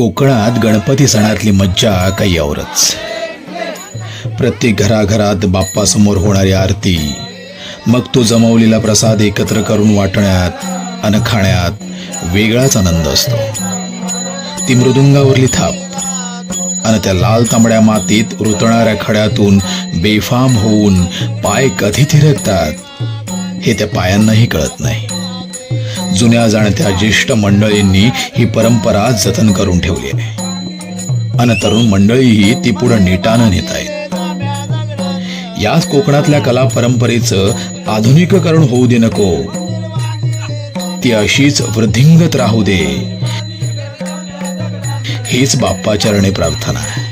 कोकणात गणपती सणातली मज्जा काही औरच. प्रत्येक घराघरात बाप्पासमोर होणारी आरती मग तो जमवलेला प्रसाद एकत्र करून वाटण्यात अन खाण्यात वेगळाच आनंद असतो. ती मृदुंगावरली थाप आणि त्या लाल तांबड्या मातीत रुतणाऱ्या खड्यातून बेफाम होऊन पाय कधी थिरकतात हे त्या पायांनाही कळत नाही. जुन्या जाणत्या ज्येष्ठ मंडळींनी ही परंपरा जतन करून ठेवली आहे. अन तरुण मंडळीही ती पुढे नेटानं नेत आहेत. याच कोकणातल्या कला परंपरेचं आधुनिकीकरण होऊ दे नको. ती अशीच वृद्धिंगत राहू दे. हीच बाप्पाचरणे प्रार्थना आहे.